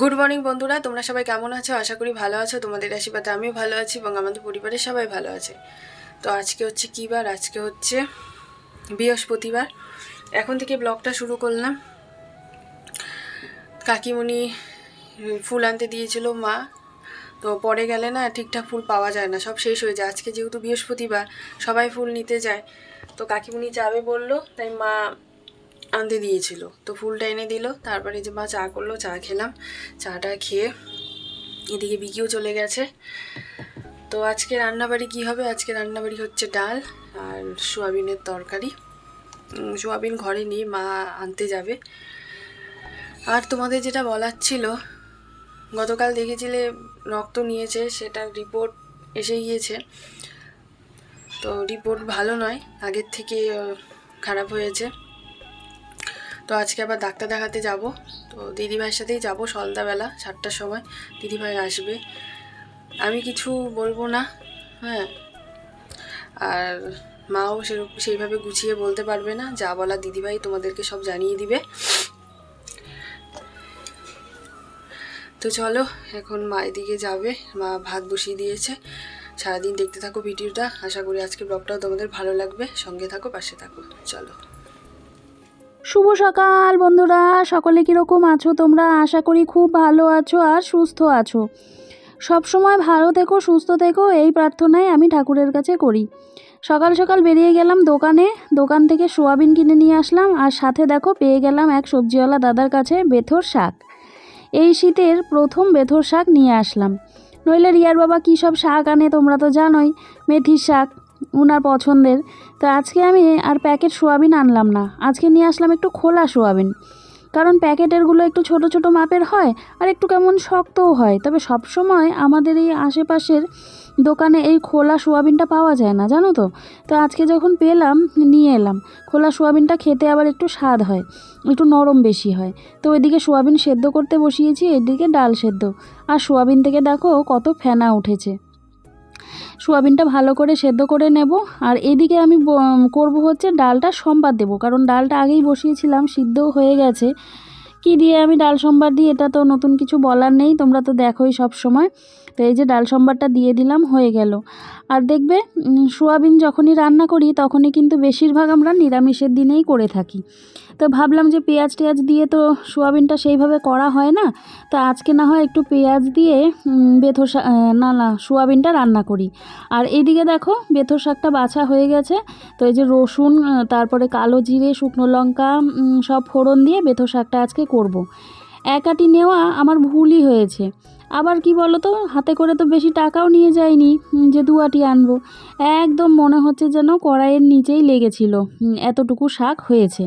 Good morning বন্ধুরা। তোমরা সবাই কেমন আছো? আশা করি ভালো আছো। তোমাদের আশীর্বাদে আমিও ভালো আছি এবং আমাদের পরিবারের সবাই ভালো আছে। তো আজকে হচ্ছে কী বার? আজকে হচ্ছে বৃহস্পতিবার। এখন থেকে ব্লগটা শুরু করলাম। কাকিমণি ফুল আনতে দিয়েছিল মা। তো পরে গেলে না ঠিকঠাক ফুল পাওয়া যায় না, সব শেষ হয়ে যায়। আজকে যেহেতু বৃহস্পতিবার, সবাই ফুল নিতে যায়। তো কাকিমণি যাবে বলল, তাই মা আনতে দিয়েছিল। তো ফুলটা এনে দিল, তারপরে যে মা চা করল, চা খেলাম। চাটা খেয়ে এদিকে বিকিও চলে গেছে। তো আজকে রান্নাবাড়ি কি হবে? আজকে রান্নাবাড়ি হচ্ছে ডাল আর সোয়াবিনের তরকারি। সোয়াবিন ঘরে নিয়ে মা আনতে যাবে। আর তোমাদের যেটা বলার ছিল, গতকাল দেখেছিলে রক্ত নিয়েছে সেটার রিপোর্ট এসে গিয়েছে। তো রিপোর্ট ভালো নয়, আগের থেকে খারাপ হয়েছে। তো আজকে আবার ডাক্তার দেখাতে যাব। তো দিদিভাইয়ের সাথেই যাব সন্ধ্যাবেলা, সাতটার সময়। দিদিভাই আসবে। আমি কিছু বলব না হ্যাঁ? আর মাও সেরকম সেইভাবে গুছিয়ে বলতে পারবে না। যা বলা দিদিভাই তোমাদেরকে সব জানিয়ে দিবে। তো চলো, এখন মা এদিকে যাবে। মা ভাত বসিয়ে দিয়েছে। সারাদিন দেখতে থাকো ভিডিওটা। আশা করি আজকে ব্লগটাও তোমাদের ভালো লাগবে। সঙ্গে থাকো, পাশে থাকো। চলো। শুভ সকাল বন্ধুরা, সকলে কীরকম আছো তোমরা? আশা করি খুব ভালো আছো আর সুস্থ আছো। সব সময় ভালো থেকো, সুস্থ থেকো, এই প্রার্থনাই আমি ঠাকুরের কাছে করি। সকাল সকাল বেরিয়ে গেলাম দোকানে, দোকান থেকে সোয়াবিন কিনে নিয়ে আসলাম আর সাথে দেখো পেয়ে গেলাম এক সবজিওয়ালা দাদার কাছে বেথর শাক। এই শীতের প্রথম বেথর শাক নিয়ে আসলাম। নইলে রিয়ার বাবা কী সব শাক আনে তোমরা তো জানোই, মেথির শাক, উনার পছন্দের। তো আজকে আমি আর প্যাকেট সোয়াবিন আনলাম না। আজকে নিয়ে আসলাম একটু খোলা সোয়াবিন। কারণ প্যাকেটেরগুলো একটু ছোট ছোট মাপের হয় আর একটু কেমন শক্তও হয়। তবে সব সময় আমাদের এই আশেপাশের দোকানে এই খোলা সোয়াবিনটা পাওয়া যায় না, জানো তো? তো আজকে যখন পেলাম, নিয়ে এলাম। খোলা সোয়াবিনটা খেতে আবার একটু স্বাদ হয়, একটু নরম বেশি হয়। তো ওইদিকে সোয়াবিন সেদ্ধ করতে বসিয়েছি, এদিকে ডাল সেদ্ধ। আর সোয়াবিন থেকে দেখো কত ফেনা উঠেছে। সোয়াবিনটা ভালো করে সেদ্ধ করে নেব। আর এদিকে আমি করব হচ্ছে ডালটা সম্বাদ দেবো। কারণ ডালটা আগেই বসিয়েছিলাম, সিদ্ধও হয়ে গেছে। কি দিয়ে আমি ডাল সম্বার দিই এটা তো নতুন কিছু বলার নেই, তোমরা তো দেখোই সব সময়। তো এই যে ডাল সম্বারটা দিয়ে দিলাম, হয়ে গেল। আর দেখবে সোয়াবিন যখনই রান্না করি তখনই কিন্তু বেশিরভাগ আমরা নিরামিষের দিনেই করে থাকি। তো ভাবলাম যে পেঁয়াজ টেয়াজ দিয়ে তো সোয়াবিনটা সেইভাবে করা হয় না। তো আজকে না হয় একটু পেঁয়াজ দিয়ে বেথর না না, সোয়াবিনটা রান্না করি। আর এইদিকে দেখো বেথর শাকটা বাছা হয়ে গেছে। তো এই যে রসুন তারপরে কালো জিরে, শুকনো লঙ্কা সব ফোড়ন দিয়ে বেথর শাকটা আজকে করব। এক আটি নেওয়া আমার ভুলই হয়েছে। আবার কি বলো তো হাতে করে তো বেশি টাকাও নিয়ে যায়নি যে দু আটি আনব। একদম মনে হচ্ছে যেন কড়াইয়ের নিচেই লেগেছিল এতটুকু শাক হয়েছে।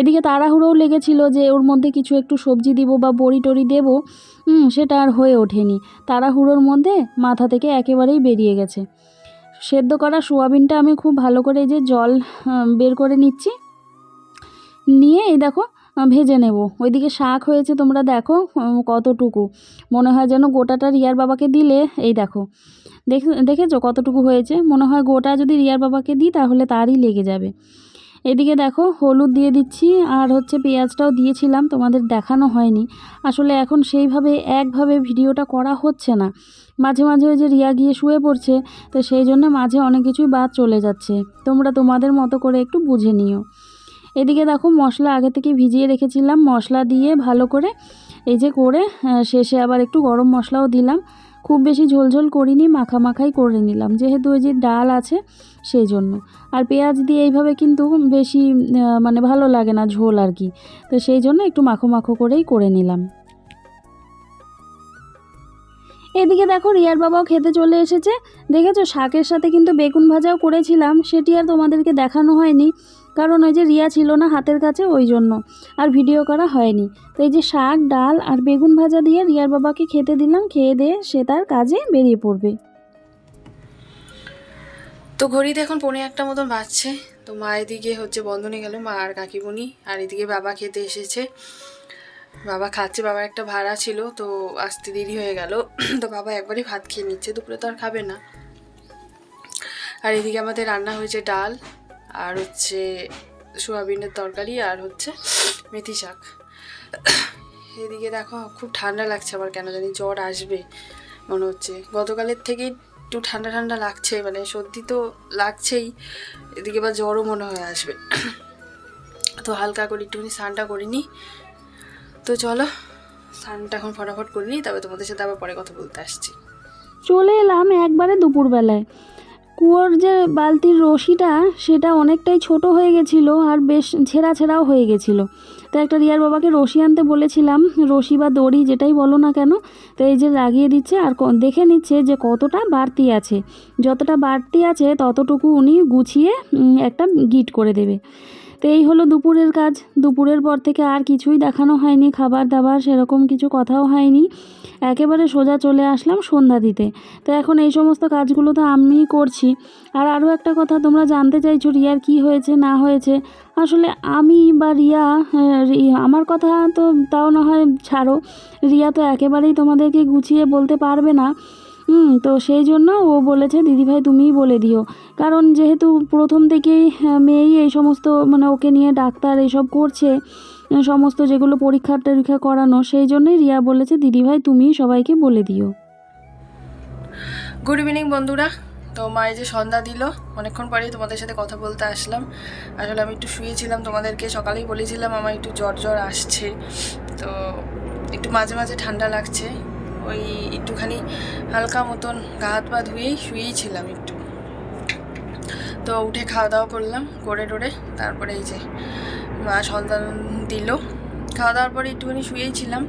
এদিকে তাড়াহুড়োও লেগেছিল যে ওর মধ্যে কিছু একটু সবজি দিব বা বড়ি টড়ি দেবো সেটা আর হয়ে ওঠেনি। তাড়াহুড়োর মধ্যে মাথা থেকে একেবারেই বেরিয়ে গেছে। সেদ্ধ করা সোয়াবিনটা আমি খুব ভালো করে যে জল বের করে নিচ্ছি। নিয়ে এই দেখো ভেজে নেব। ওইদিকে শাক হয়েছে, তোমরা দেখো কতটুকু। মনে হয় যেন গোটাটা রিয়ার বাবাকে দিলে, এই দেখো। দেখ, দেখেছ কতটুকু হয়েছে? মনে হয় গোটা যদি রিয়ার বাবাকে দিই, তাহলে তারই লেগে যাবে। এদিকে দেখো, হলুদ দিয়ে দিচ্ছি, আর হচ্ছে পেঁয়াজটাও দিয়েছিলাম, তোমাদের দেখানো হয়নি। আসলে এখন সেইভাবে, একভাবে ভিডিওটা করা হচ্ছে না। মাঝে মাঝে ওই যে রিয়া গিয়ে শুয়ে পড়ছে, তো সেই জন্য মাঝে অনেক কিছুই বাদ চলে যাচ্ছে। তোমরা তোমাদের মতো করে একটু বুঝে নিও। এদিকে দেখো মশলা আগে থেকে ভিজিয়ে রেখেছিলাম, মশলা দিয়ে ভালো করে এই যে করে শেষে আবার একটু গরম মশলাও দিলাম। খুব বেশি ঝোলঝোল করিনি মাখা মাখাই করে নিলাম, যেহেতু ওই যে ডাল আছে সেই জন্য। আর পেঁয়াজ দিয়ে এইভাবে কিন্তু বেশি মানে ভালো লাগে না ঝোল আর কি, তো সেই জন্য একটু মাখো মাখো করেই করে নিলাম। এদিকে দেখো রিয়ার বাবাও খেতে চলে এসেছে, দেখেছ শাকের সাথে কিন্তু বেগুন ভাজাও করেছিলাম, সেটি আর তোমাদেরকে দেখানো হয়নি। কারণ ওই যে রিয়া ছিল না হাতের কাছে, ওই জন্য। আর ভিডিও করা হয়নি। তো এই যে শাক, ডাল আর বেগুন ভাজা দিয়ে রিয়ার বাবাকে খেতে দিলাম, খেয়ে দিয়ে সে তার কাজে বেরিয়ে পড়বে। তো ঘড়িতে এখন পৌনে একটা মতন বাজছে। তো মা এদিকে হচ্ছে বন্ধ বন্ধনে গেল, মা আর কাকিমণি। আর এদিকে বাবা খেতে এসেছে। বাবা খাচ্ছে, বাবার একটা ভাড়া ছিল, তো আসতে দেরি হয়ে গেল। তো বাবা একবারই ভাত খেয়ে নিচ্ছে, দুপুরে তো আর খাবে না। আর এদিকে আমাদের রান্না হয়েছে ডাল। আর হচ্ছে সোয়াবিনের তরকারি আর হচ্ছে মেথি শাক। এদিকে দেখো, খুব ঠান্ডা লাগছে আবার কেন জানি, জ্বর আসবে মনে হচ্ছে। গতকালের থেকেই একটু ঠান্ডা ঠান্ডা লাগছে মানে সর্দি তো লাগছেই, এদিকে বা জ্বরও মনে হয় আসবে। তো হালকা করে একটুখানি স্নানটা করিনি তো চলো, স্নানটা এখন ফটাফট করিনি তবে তোমাদের সাথে আবার পরে কথা বলতে আসছি। চলে এলাম একবারে দুপুরবেলায়। কুয়োর যে বালতির রশিটা, সেটা অনেকটাই ছোট হয়ে গেছিল আর বেশ ছেঁড়া ছেঁড়াও হয়ে গেছিল। তো একটা রিয়ার বাবাকে রশি আনতে বলেছিলাম, রশি বা দড়ি যেটাই বলো না কেন, তো এই যে লাগিয়ে দিচ্ছে আর দেখে নিচ্ছে যে কতটা বাড়তি আছে। যতটা বাড়তি আছে ততটুকু উনি গুছিয়ে একটা গিট করে দেবে। তো এই হলো দুপুরের কাজ। দুপুরের পর থেকে আর কিছুই দেখানো হয়নি খাবার দাবার সেরকম কিছু কথাও হয়নি। একেবারে সোজা চলে আসলাম সন্ধ্যা দিতে। তো এখন এই সমস্ত কাজগুলো তো আমিই করছি। আর আরও একটা কথা তোমরা জানতে চাইছো রিয়ার কি হয়েছে না হয়েছে? আসলে আমি বা রিয়া হ্যাঁ, আমার কথা তো তাও না হয় ছাড়ো। রিয়া তো একেবারেই তোমাদেরকে গুছিয়ে বলতে পারবে না। হুম, তো সেই জন্য ও বলেছে দিদিভাই তুমিই বলে দিও। কারণ যেহেতু প্রথম থেকেই মেয়েই এই সমস্ত মানে ওকে নিয়ে ডাক্তার এইসব করছে সমস্ত যেগুলো পরীক্ষা টরীক্ষা করানো, সেই জন্যই রিয়া বলেছে দিদিভাই তুমিই সবাইকে বলে দিও। গুড ইভিনিং বন্ধুরা। তো মায়ের যে সন্ধ্যা দিল, অনেকক্ষণ পরেই তোমাদের সাথে কথা বলতে আসলাম। আসলে আমি একটু শুয়েছিলাম তোমাদেরকে, সকালেই বলেছিলাম, আমার একটু জ্বর জ্বর আসছে। তো একটু মাঝে মাঝে ঠান্ডা লাগছে। ওই একটুখানি হালকা মতন গা হাত পা ধুয়েই শুয়েই ছিলাম একটু। তো উঠে খাওয়া দাওয়া করলাম, করে টোরে তারপরে এই যে মা সন্ধ্যা দিল। খাওয়া দাওয়ার পরে একটুখানি শুয়েই ছিলাম,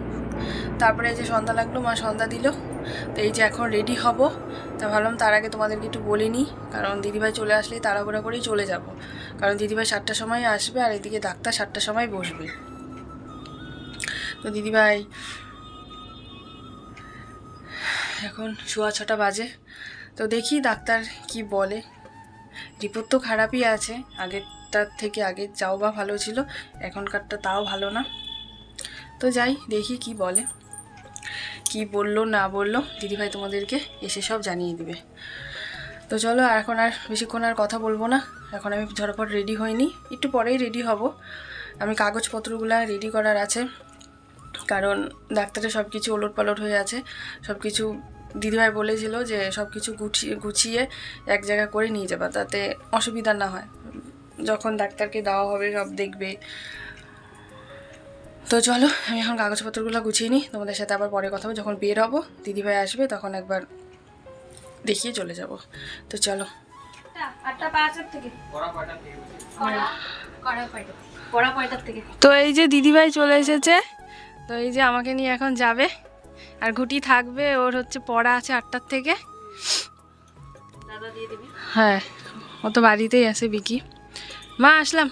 তারপরে এই যে সন্ধ্যা লাগল, মা সন্ধ্যা দিল। তো এই যে এখন রেডি হব, তা ভাবলাম তার আগে তোমাদেরকে একটু বলে নিই কারণ দিদিভাই চলে আসলেই তাড়াহুড়া করেই চলে যাব। কারণ দিদিভাই সাতটার সময় আসবে আর এদিকে ডাক্তার সাতটার সময় বসবে। তো দিদিভাই এখন সোয়া ছটা বাজে। তো দেখি ডাক্তার কি বলে। রিপোর্ট তো খারাপই আছে। আগেরটার থেকে আগের যাও বা ভালো ছিল, এখনকারটা তাও ভালো না। তো যাই, দেখি কি বলে। কি বলল, না বলল, দিদিভাই তোমাদেরকে এসে সব জানিয়ে দিবে। তো চলো এখন আর বেশিক্ষণ আর কথা বলব না। এখন আমি ঝটপট রেডি হইনি। একটু পরেই রেডি হব। আমি কাগজপত্রগুলো রেডি করার আছে। কারণ ডাক্তারের সব কিছু ওলট পালট হয়ে আছে। সব কিছু দিদিভাই বলেছিল যে সব কিছু গুছিয়ে গুছিয়ে এক জায়গা করে নিয়ে যাবা তাতে অসুবিধা না হয়। যখন ডাক্তারকে দেওয়া হবে সব দেখবে। তো চলো আমি এখন কাগজপত্রগুলো গুছিয়ে নিই। তোমাদের সাথে আবার পরে কথা হবে। যখন বের হব দিদিভাই আসবে তখন একবার দেখিয়ে চলে যাব। তো চলো। তো এই যে দিদিভাই চলে এসেছে তো এই যে আমাকে নিয়ে এখন যাবে। আর ঘুটি থাকবে ওর হচ্ছে পড়া আছে আটটার থেকে। হ্যাঁ ও তো বাড়িতেই আছে বিকি। মা আসলাম।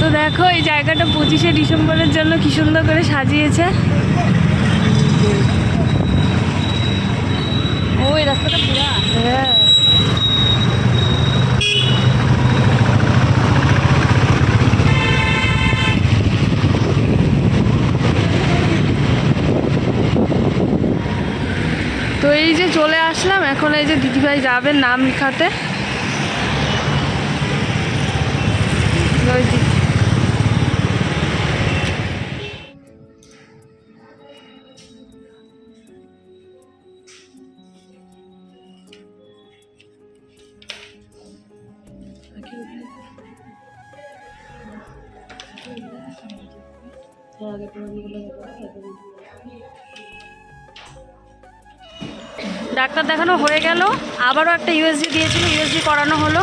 তো দেখো এই জায়গাটা পঁচিশে ডিসেম্বরের জন্য কি সুন্দর করে সাজিয়েছে। ওই রাস্তাটা পুরা। হ্যাঁ। তো এই যে চলে আসলাম এখন এই যে দিদিভাই যাবেন নাম লেখাতে। দিদি- ডাক্তার দেখানো হয়ে গেল। আবারও একটা ইউএসজি দিয়েছিল ইউএসজি করানো হলো।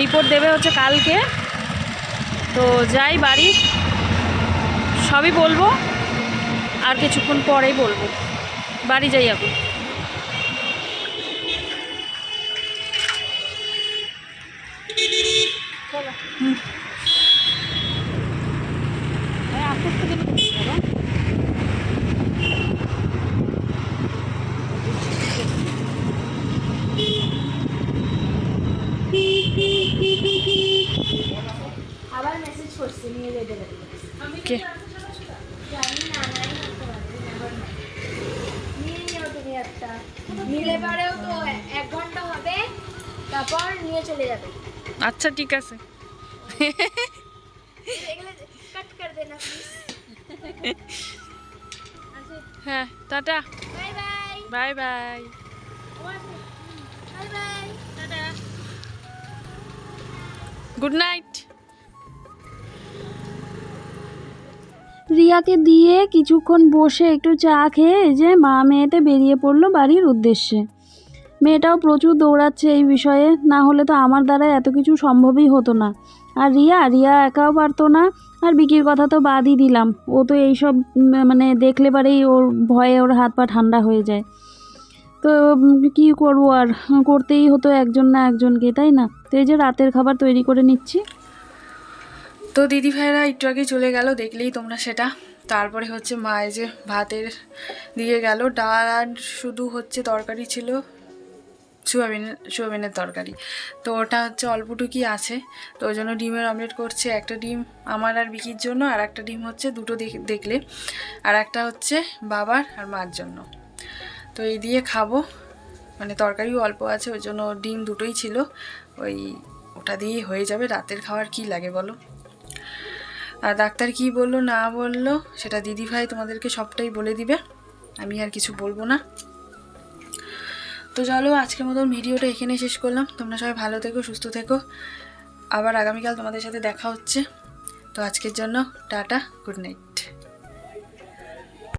রিপোর্ট দেবে হচ্ছে কালকে। তো যাই বাড়ি সবই বলব। আর কিছুক্ষণ পরেই বলব। বাড়ি যাই এখন। হুম। এই আস্তে আস্তে গেলে কি হবে? আবার মেসেজ করছি নিয়ে যেতে পারি। কে? জানি না নাই করতে পারবে না, আবার নাই। নিয়ে নিও তুমি একটা। নিলে পরেও তো এক ঘণ্টা হবে তারপর নিয়ে চলে যাবে। আচ্ছা ঠিক আছে। কাট করে দেনা হ্যাঁ tata. Bye bye. Bye bye. Bye bye. Tata. Good night. রিয়াকে দিয়ে কিছুক্ষণ বসে একটু চা খেয়ে যে মা মেয়েতে বেরিয়ে পড়ল বাড়ির উদ্দেশ্যে। মেয়েটাও প্রচুর দৌড়াচ্ছে এই বিষয়ে, না হলে তো আমার দ্বারা এত কিছু সম্ভবই হতো না। আর রিয়া রিয়া একাও পারতো না, আর বিকির কথা তো বাদই দিলাম। ও তো এইসব মানে দেখলে পারেই ওর ভয়ে ওর হাত পা ঠান্ডা হয়ে যায়। তো কী করব আর? করতেই হতো একজন না একজনকে, তাই না? তো এই যে রাতের খাবার তৈরি করে নিচ্ছি। তো দিদি ভাইরা একটু আগে চলে গেল, দেখলেই তোমরা সেটা। তারপরে হচ্ছে মা যে ভাতের দিয়ে গেল। ডাল আর শুধু হচ্ছে তরকারি ছিল সোয়াবিনের সোয়াবিনের তরকারি। তো ওটা হচ্ছে অল্পটুকুই আছে, তো ওই জন্য ডিমের অমলেট করছে। একটা ডিম আমার আর বিকির জন্য, আর একটা ডিম হচ্ছে দুটো দেখ- দেখলে। আর একটা হচ্ছে বাবার আর মার জন্য। তো এই দিয়ে খাব। মানে তরকারিও অল্প আছে, ওই জন্য ডিম দুটোই ছিল। ওই ওটা দিয়েই হয়ে যাবে। রাতের খাওয়ার কি লাগে বলো? আর ডাক্তার কি বলল, না বলল, সেটা দিদি ভাই তোমাদেরকে সবটাই বলে দিবে। আমি আর কিছু বলব না। তো চলো, আজকের মতন ভিডিওটা এখানে শেষ করলাম। তোমরা সবাই ভালো থেকো, সুস্থ থেকো। আবার আগামীকাল তোমাদের সাথে দেখা হচ্ছে। তো আজকের জন্য টাটা, গুড নাইট।